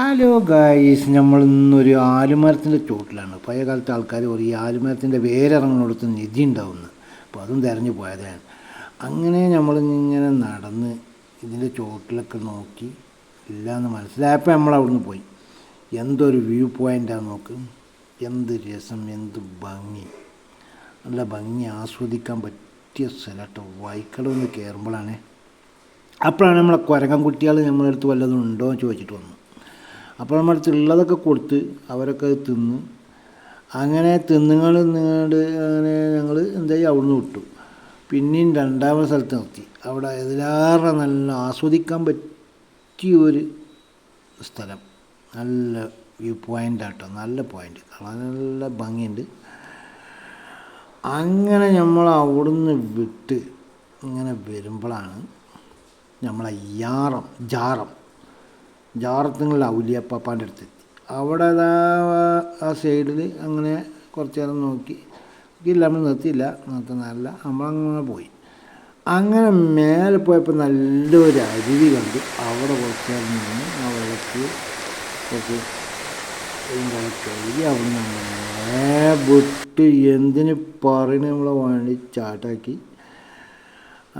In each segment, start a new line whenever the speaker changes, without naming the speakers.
Hello guys നമ്മൾ ഇന്നൊരു ആലുമരത്തിന്റെ ചോട്ടിലാണ് പഴയ കാലത്തെ ആൾക്കാർ പറയും ഈ ആലുമരത്തിന്റെ വേരിറങ്ങുന്നിടത്ത് നിധി ഉണ്ടാവുന്നു. അപ്പോൾ അതും തിരഞ്ഞു പോയതാണ്. അങ്ങനെ നമ്മൾ ഇങ്ങനെ നടന്ന് ഇതിന്റെ ചോട്ടിലൊക്കെ നോക്കി ഇല്ലയെന്ന് മനസ്സിലായപ്പോൾ നമ്മൾ അവിടുന്ന് പോയി. എന്തൊരു വ്യൂ പോയിന്റാണ് നോക്ക്. എന്ത് രസം എന്ത് ഭംഗി. നല്ല ഭംഗി ആസ്വദിക്കാൻ പറ്റിയ സ്ഥലം കേട്ടോ വൈക്കളൊന്ന് കയറുമ്പോഴാണ്. അപ്പോഴാണ് നമ്മളെ കുരങ്ങൻ കുട്ടികൾ നമ്മളെടുത്ത് വല്ലതും ഉണ്ടോ എന്ന് ചോദിച്ചിട്ട് വന്നു അപ്പോൾ അടുത്ത് ഉള്ളതൊക്കെ കൊടുത്ത് അവരൊക്കെ തിന്ന്. അങ്ങനെ തിന്നുങ്ങൾ നിങ്ങളുടെ അങ്ങനെ ഞങ്ങൾ എന്തായി അവിടുന്ന് വിട്ടു. പിന്നെയും രണ്ടാമത്തെ സ്ഥലത്ത് നിർത്തി. അവിടെ ഇതിലാറെ നല്ല ആസ്വദിക്കാൻ പറ്റിയ ഒരു സ്ഥലം. നല്ല വ്യൂ പോയിന്റ് ആട്ടോ. നല്ല പോയിന്റ് കാണാൻ നല്ല ഭംഗിയുണ്ട്. അങ്ങനെ നമ്മൾ അവിടുന്ന് വിട്ട് ഇങ്ങനെ വരുമ്പോഴാണ് നമ്മളെ യാറം ജാറം ജാറത്തുള്ള ഔലിയപ്പാപ്പാന്റെ അടുത്തെത്തി അവിടെ ആ സൈഡിൽ അങ്ങനെ കുറച്ച് നേരം നോക്കി. ഇല്ല നമ്മൾ നിർത്തിയില്ല. നിർത്തുന്നതല്ല നമ്മളങ്ങനെ പോയി. അങ്ങനെ മേലെ പോയപ്പോൾ നല്ലൊരു അരുവി കണ്ടു. അവിടെ കുറച്ച് നേരം നിന്ന് ആ വെള്ളത്തിൽ കുറച്ച് കഴുകി അവിടെ നിന്ന് വിട്ട് എന്തിന് പറയണ നമ്മളെ വേണ്ടി ചാട്ടാക്കി.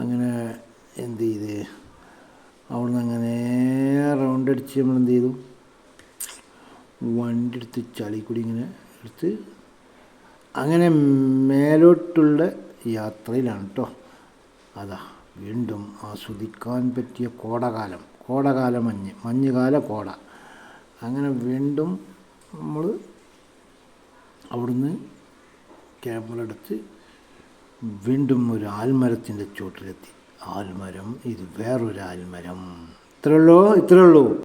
അങ്ങനെ എന്ത് ചെയ്ത്? അവിടെ നിന്ന് അങ്ങനെ അടിച്ച് നമ്മൾ എന്ത് ചെയ്തു വണ്ടി എടുത്ത് ചളി കൂടി ഇങ്ങനെ എടുത്ത് അങ്ങനെ മേലോട്ടുള്ള യാത്രയിലാണ് കേട്ടോ അതാ വീണ്ടും ആസ്വദിക്കാൻ പറ്റിയ കോടകാലം. കോടകാല മഞ്ഞ്. മഞ്ഞുകാല കോട. അങ്ങനെ വീണ്ടും നമ്മൾ അവിടുന്ന് ക്യാമറ എടുത്ത് വീണ്ടും ഒരു ആൽമരത്തിന്റെ ചുവട്ടിലെത്തി ആൽമരം ഇത് വേറൊരു ആൽമരം. ഇത്രയുള്ളൂ ഇത്രയുള്ളൂ.